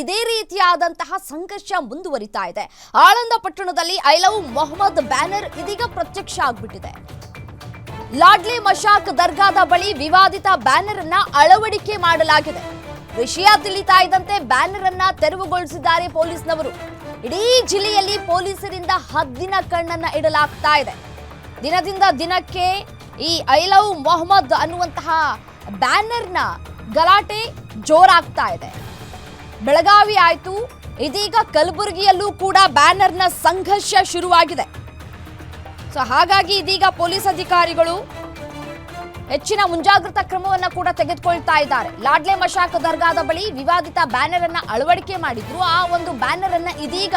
ಇದೇ ರೀತಿಯಾದಂತಹ ಸಂಘರ್ಷ ಮುಂದುವರಿತಾ ಇದೆ. ಆಳಂದ ಪಟ್ಟಣದಲ್ಲಿ ಐ ಲವ್ ಮೊಹಮ್ಮದ್ ಬ್ಯಾನರ್ ಇದೀಗ ಪ್ರತ್ಯಕ್ಷ ಆಗ್ಬಿಟ್ಟಿದೆ. ಲಾಡ್ಲಿ ಮಶಾಕ್ ದರ್ಗಾದ ಬಳಿ ವಿವಾದಿತ ಬ್ಯಾನರ್ ಅನ್ನ ಅಳವಡಿಕೆ ಮಾಡಲಾಗಿದೆ. ವಿಷಯ ತಿಳಿತಾ ಇದ್ದಂತೆ ಬ್ಯಾನರ್ ಅನ್ನ ತೆರವುಗೊಳಿಸಿದ್ದಾರೆ ಪೊಲೀಸ್ನವರು. ಇಡೀ ಜಿಲ್ಲೆಯಲ್ಲಿ ಪೊಲೀಸರಿಂದ ಹದ್ದಿನ ಕಣ್ಣನ್ನ ಇಡಲಾಗ್ತಾ ಇದೆ. ದಿನದಿಂದ ದಿನಕ್ಕೆ ಈ ಐ ಲವ್ ಮೊಹಮ್ಮದ್ ಅನ್ನುವಂತಹ ಬ್ಯಾನರ್ನ ಗಲಾಟೆ ಜೋರಾಗ್ತಾ ಇದೆ. ಬೆಳಗಾವಿ ಆಯಿತು. ಇದೀಗ ಕಲಬುರಗಿಯಲ್ಲೂ ಕೂಡ ಬ್ಯಾನರ್ನ ಸಂಘರ್ಷ ಶುರುವಾಗಿದೆ. ಸೊ ಹಾಗಾಗಿ ಇದೀಗ ಪೊಲೀಸ್ ಅಧಿಕಾರಿಗಳು ಹೆಚ್ಚಿನ ಮುಂಜಾಗ್ರತಾ ಕ್ರಮವನ್ನ ಕೂಡ ತೆಗೆದುಕೊಳ್ತಾ ಇದ್ದಾರೆ. ಲಾಡ್ಲೆ ಮಶಾಕ್ ದರ್ಗಾದ ಬಳಿ ವಿವಾದಿತ ಬ್ಯಾನರ್ ಅನ್ನ ಅಳವಡಿಕೆ ಮಾಡಿದ್ರು. ಆ ಒಂದು ಬ್ಯಾನರ್ ಅನ್ನ ಇದೀಗ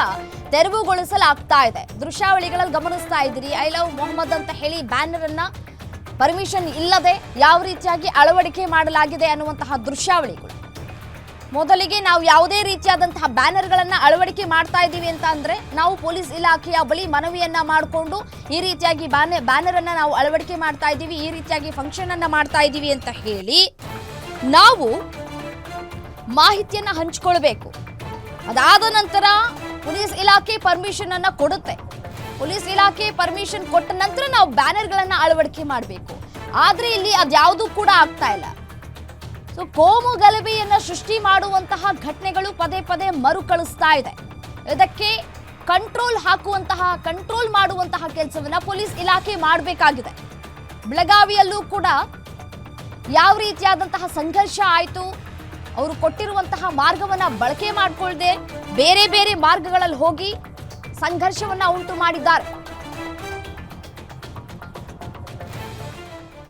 ತೆರವುಗೊಳಿಸಲಾಗ್ತಾ ಇದೆ. ದೃಶ್ಯಾವಳಿಗಳಲ್ಲಿ ಗಮನಿಸ್ತಾ ಇದ್ದೀರಿ. ಐ ಲವ್ ಮೊಹಮ್ಮದ್ ಅಂತ ಹೇಳಿ ಬ್ಯಾನರ್ ಅನ್ನ ಪರ್ಮಿಷನ್ ಇಲ್ಲದೆ ಯಾವ ರೀತಿಯಾಗಿ ಅಳವಡಿಕೆ ಮಾಡಲಾಗಿದೆ ಅನ್ನುವಂತಹ ದೃಶ್ಯಾವಳಿಗಳು. ಮೊದಲಿಗೆ ನಾವು ಯಾವುದೇ ರೀತಿಯಾದಂತಹ ಬ್ಯಾನರ್ಗಳನ್ನ ಅಳವಡಿಕೆ ಮಾಡ್ತಾ ಇದ್ದೀವಿ ಅಂತ ಅಂದ್ರೆ ನಾವು ಪೊಲೀಸ್ ಇಲಾಖೆಯ ಬಳಿ ಮನವಿಯನ್ನ ಮಾಡಿಕೊಂಡು ಈ ರೀತಿಯಾಗಿ ಬ್ಯಾನರ್ ಬ್ಯಾನರ್ ಅನ್ನ ನಾವು ಅಳವಡಿಕೆ ಮಾಡ್ತಾ ಇದ್ದೀವಿ, ಈ ರೀತಿಯಾಗಿ ಫಂಕ್ಷನ್ ಅನ್ನ ಮಾಡ್ತಾ ಇದ್ದೀವಿ ಅಂತ ಹೇಳಿ ನಾವು ಮಾಹಿತಿಯನ್ನ ಹಂಚ್ಕೊಳ್ಬೇಕು. ಅದಾದ ನಂತರ ಪೊಲೀಸ್ ಇಲಾಖೆ ಪರ್ಮಿಷನ್ ಅನ್ನ ಕೊಡುತ್ತೆ. ಪೊಲೀಸ್ ಇಲಾಖೆ ಪರ್ಮಿಷನ್ ಕೊಟ್ಟ ನಂತರ ನಾವು ಬ್ಯಾನರ್ಗಳನ್ನ ಅಳವಡಿಕೆ ಮಾಡಬೇಕು. ಆದ್ರೆ ಇಲ್ಲಿ ಅದ್ಯಾವುದೂ ಕೂಡ ಆಗ್ತಾ ಇಲ್ಲ. ಸೊ ಕೋಮು ಗಲಭೆಯನ್ನು ಸೃಷ್ಟಿ ಮಾಡುವಂತಹ ಘಟನೆಗಳು ಪದೇ ಪದೇ ಮರುಕಳಿಸ್ತಾ ಇದೆ. ಇದಕ್ಕೆ ಕಂಟ್ರೋಲ್ ಹಾಕುವಂತಹ ಕಂಟ್ರೋಲ್ ಮಾಡುವಂತಹ ಕೆಲಸವನ್ನ ಪೊಲೀಸ್ ಇಲಾಖೆ ಮಾಡಬೇಕಾಗಿದೆ. ಬೆಳಗಾವಿಯಲ್ಲೂ ಕೂಡ ಯಾವ ರೀತಿಯಾದಂತಹ ಸಂಘರ್ಷ ಆಯಿತು, ಅವರು ಕೊಟ್ಟಿರುವಂತಹ ಮಾರ್ಗವನ್ನ ಬಳಕೆ ಮಾಡಿಕೊಳ್ಳದೆ ಬೇರೆ ಬೇರೆ ಮಾರ್ಗಗಳಲ್ಲಿ ಹೋಗಿ ಸಂಘರ್ಷವನ್ನ ಉಂಟು ಮಾಡಿದ್ದಾರೆ.